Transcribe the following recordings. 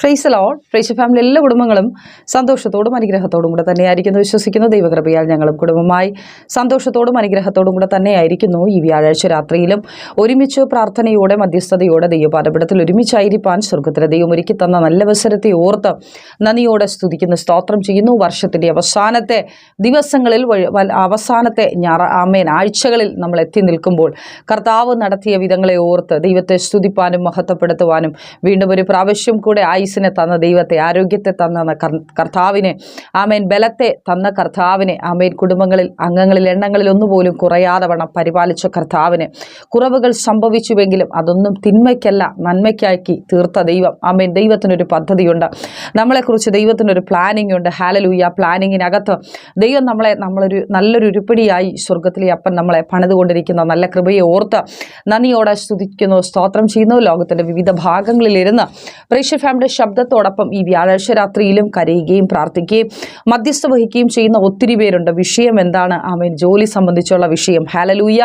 Fries loan fries family എല്ലാ കുടുംബങ്ങളും സന്തോഷത്തോടും അനുഗ്രഹത്തോടും കൂടെ തന്നെയായിരിക്കുന്നു. വിശ്വസിക്കുന്നു. ദൈവകൃപയാൽ ഞങ്ങളും കുടുംബമായി സന്തോഷത്തോടും അനുഗ്രഹത്തോടും കൂടെ തന്നെയായിരിക്കുന്നു. ഈ വ്യാഴാഴ്ച രാത്രിയിലും ഒരുമിച്ച് പ്രാർത്ഥനയോടെ മധ്യസ്ഥതയോടെ ദൈവപാഠപടത്തിൽ ഒരുമിച്ചായിരിക്കാൻ സ്വർഗത്തിലെ ദൈവം ഒരുക്കി തന്ന നല്ലവസരത്തെ ഓർത്ത് നന്ദിയോടെ സ്തുതിക്കുന്ന. സ്തോത്രം ചെയ്യുന്നു. വർഷത്തിന്റെ അവസാനത്തെ ദിവസങ്ങളിൽ അവസാനത്തെ ഞാറ ആമേൻ ആഴ്ചകളിൽ നമ്മൾ എത്തി നിൽക്കുമ്പോൾ കർത്താവ് നടത്തിയ വിധങ്ങളെ ഓർത്ത് ദൈവത്തെ സ്തുതിപ്പാനും മഹത്വപ്പെടുത്തുവാനും വീണ്ടും ഒരു പ്രാവശ്യം കൂടെ ആയുസിനെ തന്ന ദൈവത്തെ ആരോഗ്യത്തെ തന്ന കർത്താവിനെ ആമേൻ ബലത്തെ തന്ന കർത്താവിനെ ആമേൻ കുടുംബങ്ങളിൽ അംഗങ്ങളിൽ എണ്ണങ്ങളിൽ ഒന്നുപോലും കുറയാതെ വണ്ണം പരിപാലിച്ച കർത്താവിനെ. കുറവുകൾ സംഭവിച്ചുവെങ്കിലും അതൊന്നും തിന്മയ്ക്കല്ല നന്മയ്ക്കാക്കി തീർത്ത ദൈവം. ആമേൻ ദൈവത്തിനൊരു പദ്ധതിയുണ്ട്. നമ്മളെക്കുറിച്ച് ദൈവത്തിനൊരു പ്ലാനിംഗ് ഉണ്ട് ഹാലലൂയ പ്ലാനിങ്ങിനകത്ത് ദൈവം നമ്മളെ നമ്മളൊരു നല്ലൊരു ഉരുപ്പടിയായി സ്വർഗത്തിലെ അപ്പൻ നമ്മളെ പണിതുകൊണ്ടിരിക്കുന്ന നല്ല കൃപയെ ഓർത്ത് നന്ദിയോടെ സ്തുതിക്കുന്നു സ്തോത്രം ചെയ്യുന്നു. ലോകത്തിന്റെ വിവിധ ഭാഗങ്ങളിലിരുന്ന് പ്രേക്ഷ ഫാമിലിയുടെ ശബ്ദത്തോടൊപ്പം ഈ വ്യാഴാഴ്ച രാത്രിയിലും കരയുകയും പ്രാർത്ഥിക്കുകയും മധ്യസ്ഥ വഹിക്കുകയും ചെയ്യുന്ന ഒത്തിരി പേരുണ്ട്. വിഷയം എന്താണ്? ആമേൻ. ജോലി സംബന്ധിച്ചുള്ള വിഷയം. ഹാലലൂയ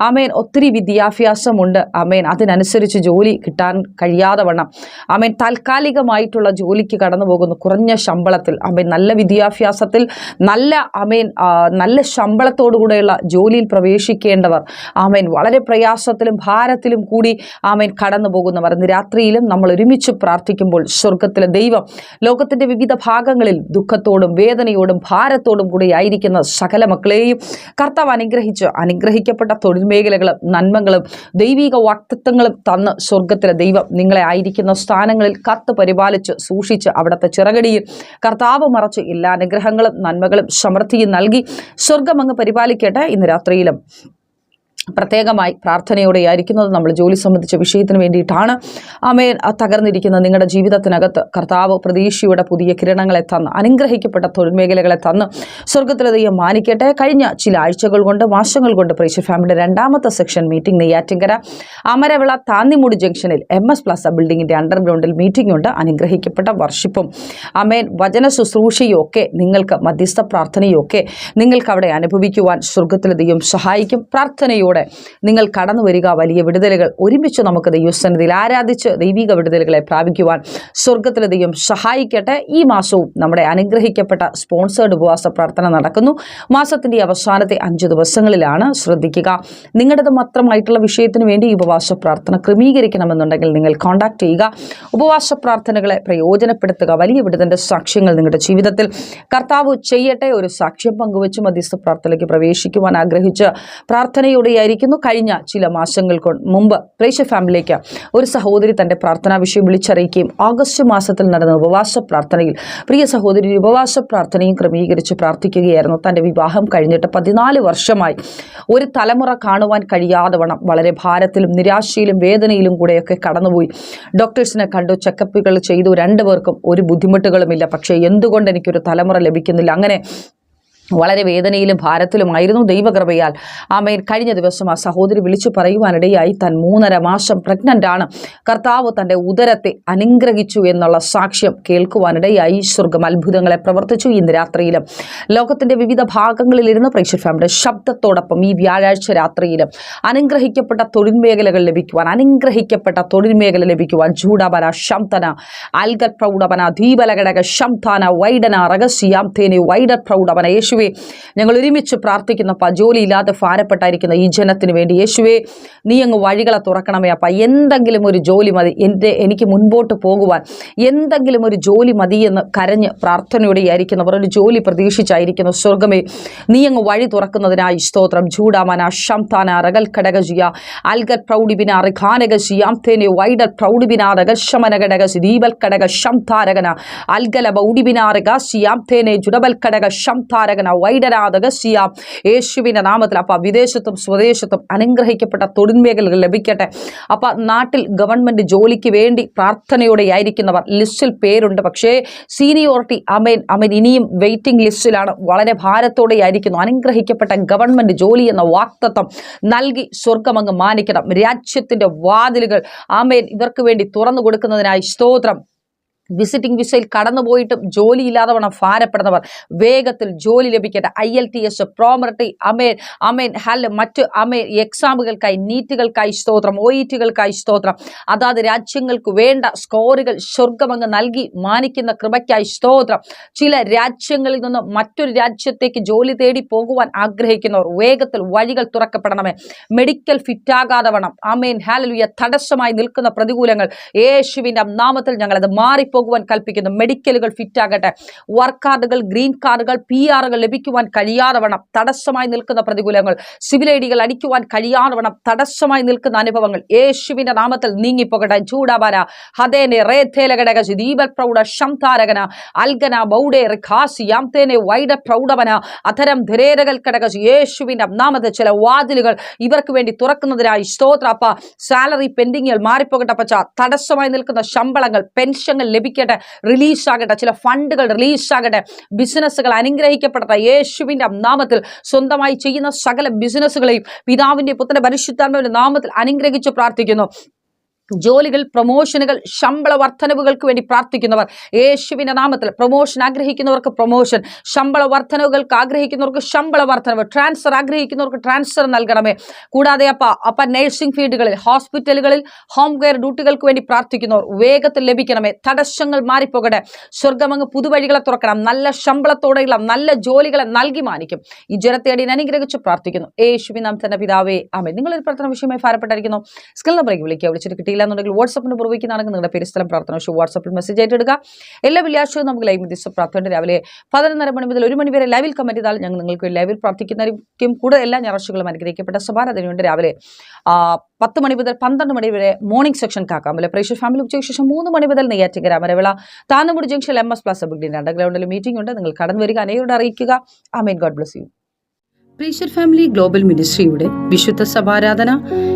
ആമേൻ. ഒത്തിരി വിദ്യാഭ്യാസമുണ്ട്. ആമേൻ. അതിനനുസരിച്ച് ജോലി കിട്ടാൻ കഴിയാതെ വണ്ണം. ആമേൻ. താൽക്കാലികമായിട്ടുള്ള ജോലിക്ക് കടന്നു കുറഞ്ഞ ശമ്പളത്തിൽ ആമേൻ നല്ല വിദ്യാഭ്യാസത്തിൽ നല്ല ആമേൻ നല്ല ശമ്പളത്തോടു കൂടെയുള്ള ജോലിയിൽ പ്രവേശിക്കേണ്ടവർ ആമേൻ വളരെ പ്രയാസത്തിലും ഭാരത്തിലും കൂടി ആമേൻ കടന്നു പോകുന്നവർ രാത്രിയിലും നമ്മൾ ഒരുമിച്ച് പ്രാർത്ഥിക്കുമ്പോൾ സ്വർഗത്തിലെ ദൈവം ലോകത്തിന്റെ വിവിധ ഭാഗങ്ങളിൽ ദുഃഖത്തോടും വേദനയോടും ഭാരത്തോടും കൂടി ആയിരിക്കുന്ന സകല മക്കളെയും കർത്താവ് അനുഗ്രഹിച്ചു അനുഗ്രഹിക്കപ്പെട്ട തൊഴിൽ മേഖലകളും നന്മകളും ദൈവിക വാക്തത്വങ്ങളും തന്ന് സ്വർഗത്തിലെ ദൈവം നിങ്ങളെ ആയിരിക്കുന്ന സ്ഥാനങ്ങളിൽ കത്ത് പരിപാലിച്ച് സൂക്ഷിച്ച് അവിടുത്തെ ചിറകടിയിൽ കർത്താവ് മറച്ച് എല്ലാ അനുഗ്രഹങ്ങളും നന്മകളും സമൃദ്ധിയും നൽകി സ്വർഗം അങ്ങ് പരിപാലിക്കട്ടെ ഇന്ന് രാത്രിയിലും. പ്രത്യേകമായി പ്രാർത്ഥനയോടെ ആയിരിക്കുന്നത് നമ്മൾ ജോലി സംബന്ധിച്ച വിഷയത്തിന് വേണ്ടിയിട്ടാണ്. അമേൻ. തകർന്നിരിക്കുന്ന നിങ്ങളുടെ ജീവിതത്തിനകത്ത് കർത്താവ് പ്രതീക്ഷയുടെ പുതിയ കിരണങ്ങളെ തന്ന് അനുഗ്രഹിക്കപ്പെട്ട തൊഴിൽ മേഖലകളെ തന്ന് സ്വർഗത്തിലെ ദൈവം മാനിക്കട്ടെ. കഴിഞ്ഞ ചില ആഴ്ചകൾ കൊണ്ട് മാസങ്ങൾ കൊണ്ട് പ്രേക്ഷ ഫാമിലിയുടെ രണ്ടാമത്തെ സെക്ഷൻ മീറ്റിംഗ് നെയ്യാറ്റിങ്കര അമരവിള താന്നിമുടി ജംഗ്ഷനിൽ എം എസ് പ്ലസ ബിൽഡിങ്ങിന്റെ അണ്ടർഗ്രൗണ്ടിൽ മീറ്റിംഗ് ഉണ്ട്. അനുഗ്രഹിക്കപ്പെട്ട വർഷിപ്പും അമേൻ. വചന ശുശ്രൂഷയും ഒക്കെ നിങ്ങൾക്ക് മധ്യസ്ഥ പ്രാർത്ഥനയും ഒക്കെ നിങ്ങൾക്ക് അവിടെ അനുഭവിക്കുവാൻ സ്വർഗത്തിലെ ദൈവം സഹായിക്കും. പ്രാർത്ഥനയോടെ നിങ്ങൾ കടന്നു വരിക. വലിയ വിടുതലുകൾ ഒരുമിച്ച് നമുക്ക് ദൈവസന്നിധിയിൽ ആരാധിച്ച് ദൈവിക വിടുതലുകളെ പ്രാപിക്കുവാൻ സ്വർഗത്തിലെ ദൈവം സഹായിക്കട്ടെ. ഈ മാസവും നമ്മുടെ അനുഗ്രഹിക്കപ്പെട്ട സ്പോൺസേഡ് ഉപവാസ പ്രാർത്ഥന നടക്കുന്നു. മാസത്തിന്റെ അവസാനത്തെ അഞ്ച് ദിവസങ്ങളിലാണ് ശ്രദ്ധിക്കുക. നിങ്ങളുടേത് മാത്രമായിട്ടുള്ള വിഷയത്തിന് വേണ്ടി ഉപവാസ പ്രാർത്ഥന ക്രമീകരിക്കണമെന്നുണ്ടെങ്കിൽ നിങ്ങൾ കോൺടാക്ട് ചെയ്യുക. ഉപവാസ പ്രാർത്ഥനകളെ പ്രയോജനപ്പെടുത്തുക. വലിയ വിടുതന്റെ സാക്ഷ്യങ്ങൾ നിങ്ങളുടെ ജീവിതത്തിൽ. കർത്താവ് ചെയ്യട്ടെ. ഒരു സാക്ഷ്യം പങ്കുവച്ച് മധ്യസ്ഥ പ്രാർത്ഥനയ്ക്ക് പ്രവേശിക്കുവാൻ ആഗ്രഹിച്ച് പ്രാർത്ഥനയോടെയായിരിക്കുന്നു കഴിഞ്ഞ ചില മാസങ്ങൾ മുമ്പ് പ്രേക്ഷ ഫാമിലിക്ക് ഒരു സഹോദരി തന്റെ പ്രാർത്ഥനാ വിഷയം വിളിച്ചറിയിക്കുകയും ഓഗസ്റ്റ് മാസത്തിൽ നടന്ന ഉപവാസ പ്രാർത്ഥനയിൽ പ്രിയ സഹോദരി ഉപവാസ പ്രാർത്ഥനയും ക്രമീകരിച്ച് പ്രാർത്ഥിക്കുകയായിരുന്നു. തന്റെ വിവാഹം കഴിഞ്ഞിട്ട് പതിനാല് വർഷമായി ഒരു തലമുറ കാണുവാൻ കഴിയാതെ വണ്ണം വളരെ ഭാരത്തിലും നിരാശയിലും വേദനയിലും കൂടെയൊക്കെ കടന്നുപോയി. ഡോക്ടേഴ്സിനെ കണ്ടു ചെക്കപ്പുകൾ ചെയ്തു രണ്ടുപേർക്കും ഒരു ബുദ്ധിമുട്ടുകളുമില്ല. പക്ഷേ എന്തുകൊണ്ട് എനിക്കൊരു തലമുറ ലഭിക്കുന്നില്ല? അങ്ങനെ വളരെ വേദനയിലും ഭാരത്തിലുമായിരുന്നു ദൈവകൃപയാൽ. ആമേൻ. കഴിഞ്ഞ ദിവസം ആ സഹോദരി വിളിച്ചു പറയുവാനിടയായി താൻ മൂന്നര മാസം പ്രഗ്നന്റ് ആണ്. കർത്താവ് തന്റെ ഉദരത്തെ അനുഗ്രഹിച്ചു എന്നുള്ള സാക്ഷ്യം കേൾക്കുവാനിടയായി സ്വർഗം അത്ഭുതങ്ങളെ പ്രവർത്തിച്ചു ഇന്ന് രാത്രിയിലും. ലോകത്തിന്റെ വിവിധ ഭാഗങ്ങളിലിരുന്ന് പ്രേക്ഷർ ഫാമിലിയുടെ ശബ്ദത്തോടൊപ്പം ഈ വ്യാഴാഴ്ച രാത്രിയിലും അനുഗ്രഹിക്കപ്പെട്ട തൊഴിൽ മേഖലകൾ ലഭിക്കുവാൻ അനുഗ്രഹിക്കപ്പെട്ട തൊഴിൽ മേഖല ലഭിക്കുവാൻ ചൂടാപന ശംതന അൽഗത് പ്രൗഢപന ദീപലഘടക ശംതാന വൈഡന റഗസ്യാം തേനി വൈഡ പ്രൗഢപന യേശുവെ ഞങ്ങൾ ഒരുമിച്ച് പ്രാർത്ഥിക്കുന്നപ്പ ജോലിയില്ലാതെ ഭാരപ്പെട്ടായിരിക്കുന്ന ഈ ജനത്തിന് വേണ്ടി യേശുവെ നീ അങ്ങ് വഴികളെ തുറക്കണമേ അപ്പ എന്തെങ്കിലും ഒരു ജോലി മതി എന്റെ എനിക്ക് മുൻപോട്ട് പോകുവാൻ എന്തെങ്കിലും ഒരു ജോലി മതി എന്ന് കരഞ്ഞ് പ്രാർത്ഥനയോടെ ആയിരിക്കുന്നവർ ഒരു ജോലി പ്രതീക്ഷിച്ചായിരിക്കുന്ന സ്വർഗമേ നീ അങ്ങ് വഴി തുറക്കുന്നതിനായി സ്തോത്രം. ചൂടാമന ഷംതാന റകൽ ഘടകജിയ അൽഗൽ പ്രൗഢിബിന റിഖാനകശി തേനെ വൈഡൽ പ്രൗഢിബിന റഗശമനഘടകശി ദീപൽ കടക ശംതാരകന അൽഗല ബൗഡിബിനാരക റകാശി തേനെ ജുഡബൽ കടക ശംതാരകന. വൈഡനാഥക ശിയാം യേശുവിന്റെ നാമത്തിൽ അപ്പം വിദേശത്തും സ്വദേശത്തും അനുഗ്രഹിക്കപ്പെട്ട തൊഴിൽമേഖലകൾ ലഭിക്കട്ടെ. അപ്പം നാട്ടിൽ ഗവൺമെന്റ് ജോലിക്ക് വേണ്ടി പ്രാർത്ഥനയോടെ ആയിരിക്കുന്നവർ ലിസ്റ്റിൽ പേരുണ്ട്. പക്ഷേ സീനിയോറിറ്റി അമേൻ അമേൻ ഇനിയും വെയിറ്റിംഗ് ലിസ്റ്റിലാണ് വളരെ ഭാരത്തോടെ ആയിരിക്കുന്നു അനുഗ്രഹിക്കപ്പെട്ട ഗവൺമെന്റ് ജോലി എന്ന വാക്തത്വം നൽകി സ്വർഗമങ്ങ് മാനിക്കണം. രാജ്യത്തിന്റെ വാതിലുകൾ ആമേൻ ഇവർക്ക് വേണ്ടി തുറന്നു കൊടുക്കുന്നതിനായി സ്തോത്രം. വിസിറ്റിംഗ് വിസയിൽ കടന്നുപോയിട്ടും ജോലിയില്ലാതെ വേണം ഭാരപ്പെടുന്നവർ. വേഗത്തിൽ ജോലി ലഭിക്കട്ടെ. ഐ എൽ ടി എസ് പ്രോമർട്ടി അമേൻ അമേൻ ഹൽ മറ്റ് അമേൻ എക്സാമുകൾക്കായി നീറ്റുകൾക്കായി സ്തോത്രം ഒ ഇ ടികൾക്കായി സ്തോത്രം. അതാത് രാജ്യങ്ങൾക്ക് വേണ്ട സ്കോറുകൾ സ്വർഗമങ്ങ് നൽകി മാനിക്കുന്ന കൃപയ്ക്കായി സ്തോത്രം. ചില രാജ്യങ്ങളിൽ നിന്ന് മറ്റൊരു രാജ്യത്തേക്ക് ജോലി തേടി പോകുവാൻ ആഗ്രഹിക്കുന്നവർ വേഗത്തിൽ വഴികൾ തുറക്കപ്പെടണമേ. മെഡിക്കൽ ഫിറ്റാകാതെ വേണം. അമേൻ ഹാലലുയ തടസ്സമായി നിൽക്കുന്ന പ്രതികൂലങ്ങൾ. യേശുവിന്റെ നാമത്തിൽ ഞങ്ങളത് മാറിപ്പോകുവാൻ കൽപ്പിക്കുന്നു. മെഡിക്കലുകൾ ഫിറ്റാകട്ടെ വർക്ക് കാർഡുകൾ ഗ്രീൻ കാർഡുകൾ പി ആറുകൾ ലഭിക്കുവാൻ കഴിയാതവണം തടസ്സമായി നിൽക്കുന്ന പ്രതികൂലങ്ങൾ സിവിൽ ഐ ഡികൾ അടിക്കുവാൻ കഴിയാതെ തടസ്സമായി നിൽക്കുന്ന അനുഭവങ്ങൾ യേശുവിന്റെ നാമത്തിൽ നീങ്ങിപ്പോകട്ടെ. ചൂടാബാര ഹതേനെ റേഥേലഘടക ദീപൽ പ്രൗഢ ശംതാരകന അൽഗന ബൗഡെ റിഖാസി യാംതേനെ വൈഡ പ്രൗഢവന അധരം ധരേരകൽ കടക യേശുവിന്റെ നാമത്തെ ചില വാതിലുകൾ ഇവർക്ക് വേണ്ടി തുറക്കുന്നതിനായി സ്തോത്രപ്പ സാലറി പെൻഡിങ്ങുകൾ മാറിപ്പോകട്ടെ പച്ച തടസ്സമായി നിൽക്കുന്ന ശമ്പളങ്ങൾ പെൻഷനുകൾ ലഭിക്കട്ടെ റിലീസാകട്ടെ ചില ഫണ്ടുകൾ റിലീസാകട്ടെ ബിസിനസ്സുകൾ അനുഗ്രഹിക്കപ്പെടട്ടെ യേശുവിന്റെ നാമത്തിൽ സ്വന്തമായി ചെയ്യുന്ന സകല ബിസിനസ്സുകളെയും പിതാവിന്റെ പുത്രന്റെ പരിശുദ്ധാത്മാവിന്റെ നാമത്തിൽ അനുഗ്രഹിച്ച് പ്രാർത്ഥിക്കുന്നു. ജോലികൾ പ്രൊമോഷനുകൾ ശമ്പള വർധനവുകൾക്ക് വേണ്ടി പ്രാർത്ഥിക്കുന്നവർ യേശുവിന്റെ നാമത്തിൽ പ്രൊമോഷൻ ആഗ്രഹിക്കുന്നവർക്ക് പ്രൊമോഷൻ ശമ്പള വർധനവുകൾക്ക് ആഗ്രഹിക്കുന്നവർക്ക് ശമ്പള വർധനവ് ട്രാൻസ്ഫർ ആഗ്രഹിക്കുന്നവർക്ക് ട്രാൻസ്ഫർ നൽകണമേ. കൂടാതെ അപ്പ അപ്പ നഴ്സിംഗ് ഫീൽഡുകളിൽ ഹോസ്പിറ്റലുകളിൽ ഹോം കെയർ ഡ്യൂട്ടികൾക്ക് വേണ്ടി പ്രാർത്ഥിക്കുന്നവർ വേഗത്തിൽ ലഭിക്കണമേ. തടസ്സങ്ങൾ മാറിപ്പോകട്ടെ. സ്വർഗമങ്ങ് പുതുവഴികളെ തുറക്കണം. നല്ല ശമ്പളത്തോടെയുള്ള നല്ല ജോലികളെ നൽകി മാനിക്കും. ഈ ജനത്തേടി അനുഗ്രഹിച്ച് പ്രാർത്ഥിക്കുന്നു. യേശുവിൻ നാം തന്നെ പിതാവേ ആമേ നിങ്ങളൊരു പ്രാർത്ഥന വിഷയമായി ഭാരപ്പെട്ടായിരിക്കുന്നു. സ്കിൽ നമ്പറേക്ക് വിളിക്കുക. വിളിച്ചിട്ട് കിട്ടിയില്ല. എന്നുണ്ടെങ്കിൽ വാട്സപ്പിന് പുറവിക്കുന്നതാണെങ്കിൽ നിങ്ങളുടെ പേര് സ്ഥലം പ്രാർത്ഥന. പക്ഷേ വാട്സപ്പിൽ മെസ്സേജ് ആയിട്ട് എടുക്കുക. എല്ലാ വെള്ളിയാഴ്ചയും നമുക്ക് ലൈവ് ദിവസം പ്രാർത്ഥന രാവിലെ പതിനൊന്നര മണി മുതൽ ഒരു മണി വരെ ലൈവിൽ കമന്റ് ചെയ്താൽ ഞങ്ങൾ നിങ്ങൾക്ക് ലൈവിൽ പ്രാർത്ഥിക്കുന്നതായിരിക്കും. കൂടുതൽ എല്ലാ ഞായറാഴ്ചകളും അനുഗ്രഹിക്കപ്പെട്ട സഭാൻ അതിനുവേണ്ടി രാവിലെ പത്ത് മണി മുതൽ പന്ത്രണ്ട് മണി വരെ മോർണിംഗ് സെക്ഷൻ കാക്കാമല്ലേ പ്രേക്ഷക ഫാമിലി ഉച്ചയ്ക്ക് ശേഷം മൂന്ന് മണി മുതൽ Neyyattinkara Maravila Thanamudi junction M S plus building അണ്ടർഗ്രൗണ്ടിൽ meeting ഉണ്ട്. നിങ്ങൾ കടന്നു വരിക അനേരോട് അറിയിക്കുക. ആമേൻ. God bless you prayer family global മിനിസ്ട്രിയുടെ വിശുദ്ധ സഭാരാധന